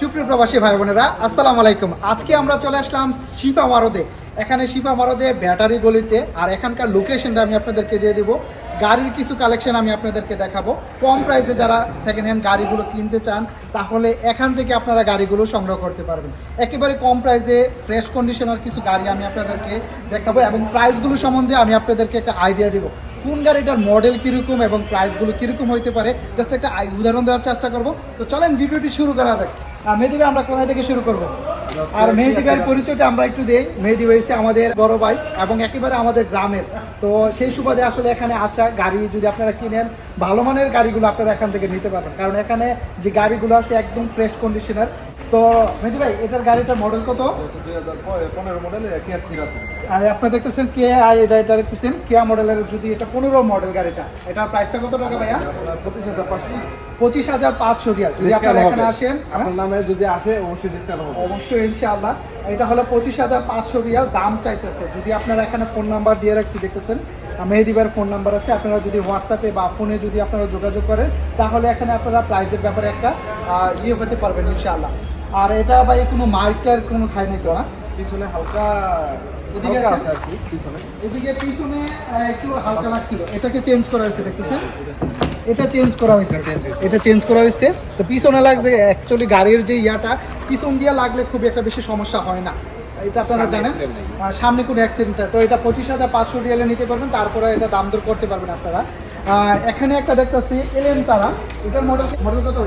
সুপ্রিয় প্রবাসী ভাই বোনেরা, আসসালামু আলাইকুম। আজকে আমরা চলে আসলাম শিফা মারদে। এখানে শিফা মারদে ব্যাটারি গলিতে, আর এখানকার লোকেশনটা আমি আপনাদেরকে দিয়ে দিব। গাড়ির কিছু কালেকশন আমি আপনাদেরকে দেখাবো। কম প্রাইসে যারা সেকেন্ড হ্যান্ড গাড়িগুলো কিনতে চান, তাহলে এখান থেকে আপনারা গাড়িগুলো সংগ্রহ করতে পারবেন। একেবারে কম প্রাইসে ফ্রেশ কন্ডিশনার কিছু গাড়ি আমি আপনাদেরকে দেখাবো এবং প্রাইসগুলো সম্বন্ধে আমি আপনাদেরকে একটা আইডিয়া দিব। কোন গাড়িটার মডেল কীরকম এবং প্রাইসগুলো কীরকম হইতে পারে? জাস্ট একটা উদাহরণ দেওয়ার চেষ্টা করব। তো চলেন ভিডিওটি শুরু করা আর মেহেদি আমরা কোথায় থেকে শুরু করব? আর মেহেদি ভাইয়ের পরিচয়টা আমরা একটু দিই। মেহেদি হয়েছে আমাদের বড় ভাই এবং একেবারে আমাদের গ্রামের। তো সেই সুবাদে আসলে এখানে আসা গাড়ি যদি আপনারা কিনেন, ভালো মানের গাড়িগুলো আপনারা এখান থেকে নিতে পারবেন। কারণ এখানে যে গাড়িগুলো আছে একদম ফ্রেশ কন্ডিশনার তো মেহেদি ভাই এটার গাড়িটার মডেল কত? পনেরো মডেলে কেয়া সিরাত আর আপনারা দেখতেছেন কে আই এটা এটা দেখতেছেন কেয়া মডেলের যদি এটা পনেরো মডেল গাড়িটা এটার প্রাইসটা কত টাকা ভাইয়া? পঁচিশ হাজার পাঁচশো। পঁচিশ হাজার পাঁচশো রিয়াল। যদি আপনারা এখানে আসেন হ্যাঁ? আপনার নামে যদি আসে অবশ্যই ডিসকাউন্ট হবে। অবশ্যই ইনশাআল্লাহ। এটা হলো পঁচিশ হাজার পাঁচশো রিয়াল দাম চাইতেছে। যদি আপনারা এখানে ফোন নাম্বার দিয়ে রাখছি দেখতেছেন মেহেদিবার ফোন নাম্বার আছে। আপনারা যদি হোয়াটসঅ্যাপে বা ফোনে যদি আপনারা যোগাযোগ করেন তাহলে এখানে আপনারা প্রাইজের ব্যাপারে একটা ইয়ে হতে পারবেন ইনশাআল্লাহ। আর এটা ভাই কোনো মার্কটার কোনো খাই নাই তো না? পিছনে হালকা এদিকে আছে? আর কি পিছনে। এদিকে পিছনে একটু হালকা লাগছিল। এটাকে চেঞ্জ করা হয়েছে দেখতেছেন? এটা চেঞ্জ করা হয়েছে। এটা চেঞ্জ করা হয়েছে। তো পিছনে লাগছে অ্যাকচুয়ালি গাড়ির যে ইয়াটা পিছন দিয়ে লাগলে খুব একটা বেশি সমস্যা হয় না। এটা আপনারা জানেন? সামনে কোনো অ্যাক্সিডেন্ট তো এটা পঁচিশ হাজার পাঁচশো রিয়ালে নিতে পারবেন তারপরে এটা দাম দর করতে পারবেন আপনারা। এখানে একটা দেখতেছি এলেন তারা। এটার মডেল মডেল কত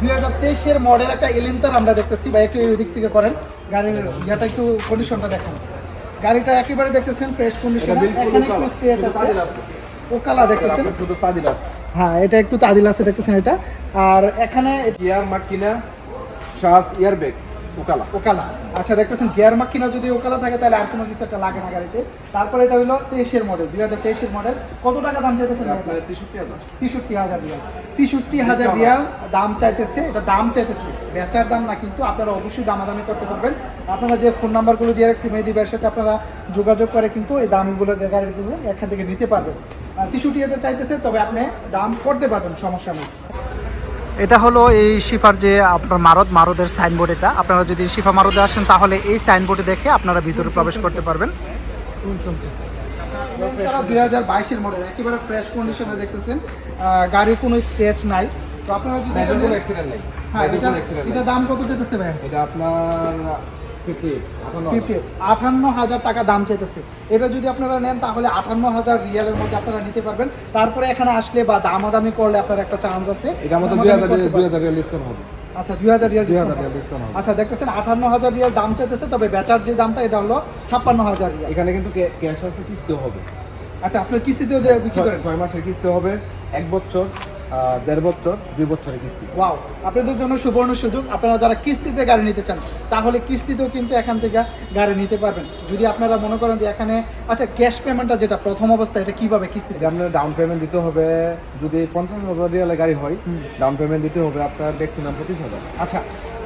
দুই হাজার তেইশের মডেল একটা এলেন তার আমরা দেখতেছি। বা একটু এই দিক থেকে করেন। গাড়ির ইয়াটা একটু কন্ডিশনটা দেখেন। গাড়িটা একেবারে দেখতেছেন ফ্রেশ কন্ডিশন এখানে একটু স্ক্র্যাচ আছে। ওকালা দেখতেছেন? শুধু তাদিল হ্যাঁ এটা একটু তাদিলাসে দেখতেছেন এটা। আর এখানে ইয়ার মাকিনা শাস ইয়ার উকালা ওকালা। আচ্ছা দেখতেছেন গিয়ার মাক্কিনা যদি ওকালা থাকে তাহলে আর কোনো কিছু একটা লাগে না গাড়িতে। তারপরে এটা হলো তেইশের মডেল দুই হাজার তেইশের মডেল কত টাকা দাম চাইতেছেন তেষট্টি হাজার। তেষট্টি হাজার রিয়াল। তেষট্টি হাজার রিয়াল দাম চাইতেছে এটা দাম চাইতেছে। বেচার দাম না কিন্তু আপনারা অবশ্যই দামাদামি করতে পারবেন। আপনারা যে ফোন নাম্বারগুলো দিয়ে রাখছি মেহেদি ভাইয়ের সাথে আপনারা যোগাযোগ করে কিন্তু এই দামগুলো গাড়িগুলো এখান থেকে নিতে পারবেন। তেষট্টি হাজার চাইতেছে তবে আপনি দাম করতে পারবেন সমস্যা নেই। এটা হলো এই শিফার যে আপনার মারদ মারদের সাইনবোর্ড এটা। আপনারা যদি শিফা মারদে আসেন তাহলে এই সাইনবোর্ডে দেখে আপনারা ভিতরে প্রবেশ করতে পারবেন। দুই হাজার বাইশের মডেল একেবারে ফ্রেশ কন্ডিশনে দেখতেছেন। গাড়ির কোনো স্ক্র্যাচ নাই। তো আপনারা যদি মেজর কোনো এখানে- অ্যাক্সিডেন্ট নেই। হ্যাঁ এটা দাম কত যেতেছে ভাই এটা আপনার আটান্ন হাজার। টাকা দাম চাইতেছে। এটা যদি আপনারা নেন তাহলে আটান্ন হাজার রিয়ালের মধ্যে আপনারা নিতে পারবেন। তারপরে এখানে আসলে বা দামাদামি করলে আপনার একটা চান্স আছে। এটা আমাদের দুই হাজার দুই হাজার রিয়াল ডিসকাউন্ট হবে। আচ্ছা দুই হাজার রিয়াল ডিসকাউন্ট আচ্ছা দেখতেছেন আটান্ন হাজার রিয়াল দাম চাইতেছে তবে বেচার যে দামটা এটা হলো ছাপ্পান্ন হাজার রিয়াল এখানে কিন্তু ক্যাশ আছে কিস্তি হবে। আচ্ছা আপনার কিস্তিতেও বিক্রি করেন। ছয় মাসের কিস্তি হবে এক বছর। দেড় বছর দুই বছরের কিস্তি। ওয়াও আপনাদের জন্য সুবর্ণ সুযোগ। আপনারা যারা কিস্তিতে গাড়ি নিতে চান তাহলে কিস্তিতেও কিন্তু এখান থেকে গাড়ি নিতে পারবেন। যদি আপনারা মনে করেন যে এখানে আচ্ছা ক্যাশ পেমেন্টটা যেটা প্রথম অবস্থা এটা কীভাবে কিস্তিতে আপনার ডাউন পেমেন্ট দিতে হবে। যদি পঞ্চাশ হাজার রিয়ালের গাড়ি হয় ডাউন পেমেন্ট দিতে হবে আপনার ম্যাক্সিমাম পঁচিশ হাজার। আচ্ছা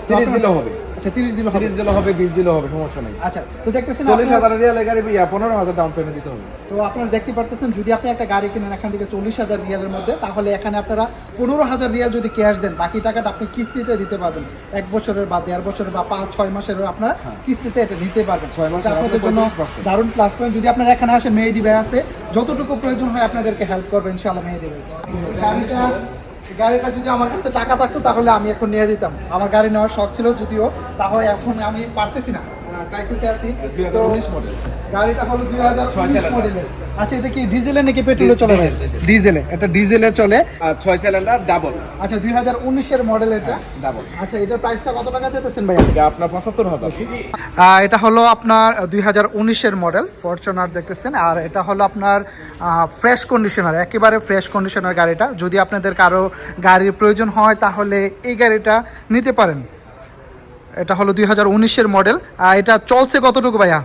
তিরিশ দিলেও হবে। আচ্ছা তিরিশ দিলে হবে। তিরিশ দিলেও হবে বিশ দিলেও হবে সমস্যা নেই। আচ্ছা তো দেখতেছেন চল্লিশ হাজার রিয়ালের গাড়ি ইয়া পনেরো হাজার ডাউন পেমেন্ট দিতে হবে। তো আপনারা দেখতে পারতেছেন যদি আপনি একটা গাড়ি কিনেন এখান থেকে চল্লিশ হাজার রিয়ালের মধ্যে তাহলে এখানে আপনারা পনেরো হাজার রিয়াল যদি ক্যাশ দেন বাকি টাকাটা আপনি কিস্তিতে দিতে পারবেন। এক বছরের বা দেড় বছরের বা পাঁচ ছয় মাসের আপনারা কিস্তিতে এটা নিতে পারবেন। ছয় মাসে আপনাদের জন্য দারুণ প্লাস পয়েন্ট যদি আপনারা এখানে আসেন মেহেদি ভাই আছে যতটুকু প্রয়োজন হয় আপনাদেরকে হেল্প করবে ইনশাআল্লাহ মেহেদি ভাই। গাড়িটা গাড়িটা যদি আমার কাছে টাকা থাকতো তাহলে আমি এখন নিয়ে দিতাম আমার গাড়ি নেওয়ার শখ ছিল যদিও, তাহলে এখন আমি পারতেছি না। ক্রাইসিসে আছি। তো গাড়িটা হলো দুই হাজার। মডেলের আচ্ছা এটা কি ডিজেলে নাকি পেট্রোলে চলে ভাই? ডিজেলে এটা ডিজেলে চলে। ছয় সিলিন্ডার ডাবল আচ্ছা দুই হাজার উনিশের মডেল এটা। ডাবল আচ্ছা এটার প্রাইসটা কত টাকা চাইতেছেন ভাই আপনার পঁচাত্তর হাজার। এটা হলো আপনার দুই হাজার উনিশের মডেল ফরচুনার দেখতেছেন। আর এটা হলো আপনার ফ্রেশ কন্ডিশনার একেবারে ফ্রেশ কন্ডিশনার গাড়িটা। যদি আপনাদের কারও গাড়ির প্রয়োজন হয় তাহলে এই গাড়িটা নিতে পারেন। এটা হলো দুই হাজার উনিশের মডেল। এটা চলছে কতটুকু ভাইয়া?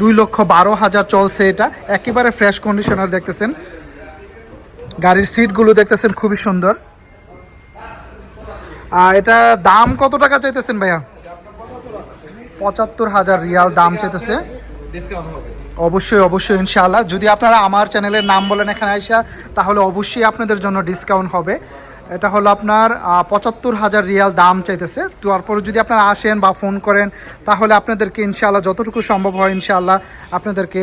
দুই লক্ষ বারো হাজার চলছে এটা। একেবারে ফ্রেশ কন্ডিশনার দেখতেছেন। গাড়ির সিটগুলো দেখতেছেন খুবই সুন্দর। আর এটা দাম কত টাকা চাইতেছেন ভাইয়া? পঁচাত্তর হাজার রিয়াল দাম চাইতেছে। অবশ্যই অবশ্যই ইনশাআল্লাহ। যদি আপনারা আমার চ্যানেলের নাম বলেন এখানে আইসা তাহলে অবশ্যই আপনাদের জন্য ডিসকাউন্ট হবে। এটা হলো আপনার পঁচাত্তর হাজার রিয়াল দাম চাইতেছে। তারপরে যদি আপনারা আসেন বা ফোন করেন, তাহলে আপনাদেরকে ইনশাআল্লাহ যতটুকু সম্ভব হয় ইনশাআল্লাহ আপনাদেরকে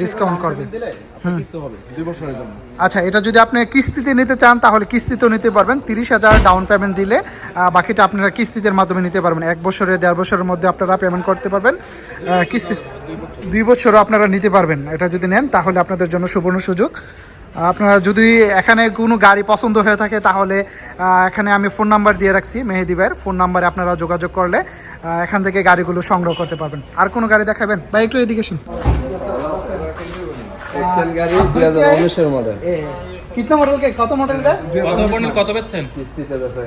ডিসকাউন্ট করবে দিলে আপনার কিস্তি হবে দুই বছরের জন্য আচ্ছা এটা যদি আপনি কিস্তিতে নিতে চান, তাহলে কিস্তিতেও নিতে পারবেন। তিরিশ হাজার ডাউন পেমেন্ট দিলে বাকিটা আপনারা কিস্তিতের মাধ্যমে নিতে পারবেন। এক বছরে দেড় বছরের মধ্যে আপনারা পেমেন্ট করতে পারবেন। কিস্তি দুই বছরও আপনারা নিতে পারবেন। এটা যদি নেন, তাহলে আপনাদের জন্য সুবর্ণ সুযোগ। আপনারা যদি এখানে কোনো গাড়ি পছন্দ হয়ে থাকে তাহলে এখানে আমি ফোন নাম্বার দিয়ে রাখছি মেহেদি ভাইয়ের। ফোন নাম্বারে আপনারা যোগাযোগ করলে এখান থেকে গাড়িগুলো সংগ্রহ করতে পারবেন। আর কোনো গাড়ি দেখাবেন? বা একটু এদিকে শুন এক্সেল গাড়ি দুই হাজার মডেল কিতনা মডেল কে? কত মডেল এটা? কত পণ্য কত বেচছেন? কিস্তিতে বেচা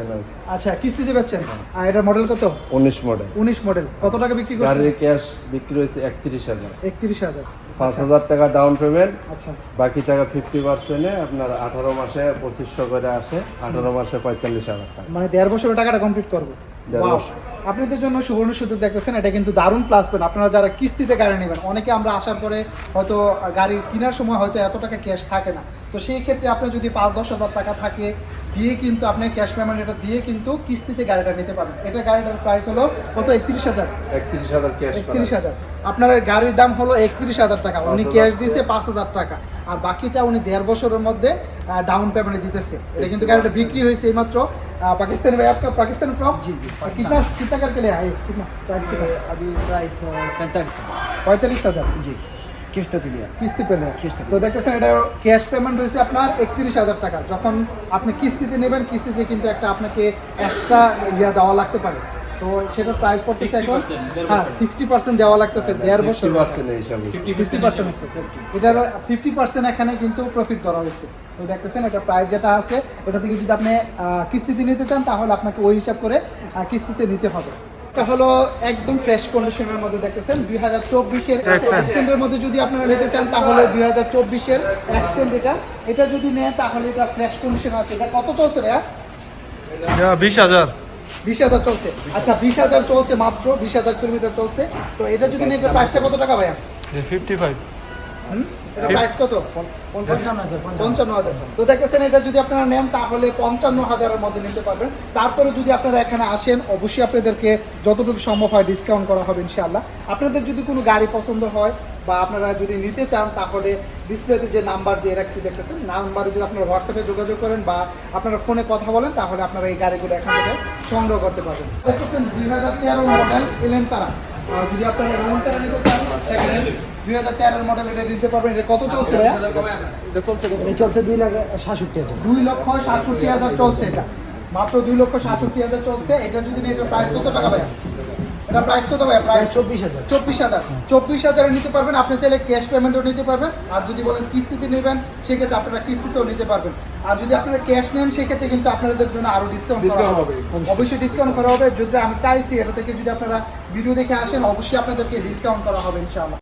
আচ্ছা কিস্তিতে বেচছেন। আর এটার মডেল কত? উনিশ মডেল উনিশ মডেল কত টাকা বিক্রি করছেন? গাড়ির ক্যাশ বিক্রি হয়েছে একত্রিশ হাজার। একত্রিশ হাজার। পাঁচ হাজার টাকা ডাউন পেমেন্ট আচ্ছা। বাকি টাকা ফিফটি পার্সেন্টে আপনার আঠারো মাসে পঁচিশশো করে আসে। আঠারো মাসে পঁয়তাল্লিশ হাজার টাকা। মানে দেড় বছরের টাকাটা কমপ্লিট করব। দেড় Wow! বছর। আপনাদের জন্য সুবর্ণ সুযোগ দেখতেছেন এটা কিন্তু দারুণ প্লাস পয়েন্ট আপনারা যারা কিস্তিতে গাড়ি নেবেন অনেকে আমরা আসার পরে হয়তো গাড়ি কেনার সময় হয়তো এত টাকা ক্যাশ থাকে না। তো সেই ক্ষেত্রে আপনি যদি পাঁচ দশ হাজার টাকা থাকে দিয়ে কিন্তু আপনি ক্যাশ পেমেন্ট এটা দিয়ে কিন্তু কিস্তিতে গাড়িটা নিতে পারবেন। এটা গাড়িটার প্রাইস হলো কত? একত্রিশ হাজার। একত্রিশ হাজার ক্যাশ একত্রিশ হাজার। আপনার গাড়ির দাম হলো একত্রিশ হাজার টাকা। উনি ক্যাশ দিয়েছে পাঁচ হাজার টাকা। আর বাকিটা উনি দেড় বছরের মধ্যে ডাউন পেমেন্ট দিতেছে। এটা কিন্তু গাড়িটা বিক্রি হয়েছে এইমাত্র। पाकिस्तान में आपका पाकिस्तान फ्रॉम जी जी कितना कितना करके ले आए कितना प्राइस कितना अभी प्राइस पैंतालीस পঁয়তাল্লিশ হাজার जी किस्त के लिए কিস্তি পেলে কিস্তি তো দেখতেছেন এটা ক্যাশ পেমেন্ট হয়েছে আপনার একত্রিশ হাজার টাকা যখন আপনি কিস্তিতে নেবেন কিস্তিতে কিন্তু একটা আপনাকে এক্সট্রা ইয়া দেওয়া লাগতে পারে তো সেটার প্রাইস পড়তেছে এখন হ্যাঁ সিক্সটি পার্সেন্ট দেওয়া লাগতেছে দেড় বছর। ফিফটি পার্সেন্ট এটার ফিফটি পার্সেন্ট এখানে কিন্তু প্রফিট ধরা হয়েছে। তো দেখতেছেন এটা প্রাইস যেটা আছে এটা থেকে যদি আপনি আহ, কিস্তিতে নিতে চান তাহলে আপনাকে ওই হিসাব করে কিস্তিতে নিতে হবে। এটা হলো একদম ফ্রেশ কন্ডিশনের মধ্যে দেখতেছেন দুই হাজার চব্বিশের অ্যাক্সেন্টের মধ্যে যদি আপনারা নিতে চান তাহলে দুই হাজার চব্বিশের অ্যাক্সেন্ট এটা। এটা যদি নেন তাহলে এটা ফ্রেশ কন্ডিশন আছে। এটা কত চলছে ভাইয়া? বিশ হাজার। বিশ হাজার চলছে। আচ্ছা বিশ হাজার চলছে মাত্র বিশ হাজার কিলোমিটার চলছে। তো এটা যদি নিয়ে এটা প্রাইসটা কত টাকা ভাইয়া? ফিফটি ফাইভ হুম? এটা কত? পঞ্চান্ন হাজার তো এটা যদি আপনারা নেন, তাহলে পঞ্চান্ন হাজারের মধ্যে নিতে পারবেন। তারপরে যদি আপনারা এখানে আসেন, অবশ্যই আপনাদেরকে যতটুকু সম্ভব হয় ডিসকাউন্ট করা হবে ইনশাল্লাহ আপনাদের যদি কোনো গাড়ি পছন্দ হয় বা আপনারা যদি নিতে চান, তাহলে ডিসপ্লেতে যে নাম্বার দিয়ে রাখছি, দেখতেছেন? নাম্বারে যদি আপনারা হোয়াটসঅ্যাপে যোগাযোগ করেন বা আপনারা ফোনে কথা বলেন, তাহলে আপনারা এই গাড়িগুলো এখান থেকে সংগ্রহ করতে পারবেন। দেখতেছেন, দুই হাজার তেরো মডেল এলেন তারা যদি আপনার দুই হাজার তেরোর মডেল এটা নিতে পারবেন। এটা কত চলছে চলছে দুই লাখ সাতষট্টি হাজার। দুই লক্ষ সাতষট্টি হাজার চলছে এটা। মাত্র দুই লক্ষ সাতষট্টি হাজার চলছে। এটা যদি এটার প্রাইস কত টাকা ভাইয়া? এটা প্রাইস কত ভাই প্রাইস চব্বিশ হাজার। চব্বিশ হাজার। চব্বিশ হাজারে নিতে পারবেন। আপনি চাইলে ক্যাশ পেমেন্টও নিতে পারবেন। আর যদি বলেন কিস্তিতে নেবেন সেক্ষেত্রে আপনারা কিস্তিতেও নিতে পারবেন। আর যদি আপনারা ক্যাশ নেন সেক্ষেত্রে কিন্তু আপনাদের জন্য আরও ডিসকাউন্ট করা হবে। হবে। অবশ্যই। ডিসকাউন্ট করা হবে। যদি আমি চাইছি এটা থেকে যদি আপনারা ভিডিও দেখে আসেন অবশ্যই আপনাদেরকে ডিসকাউন্ট করা হবে ইনশাআল্লাহ।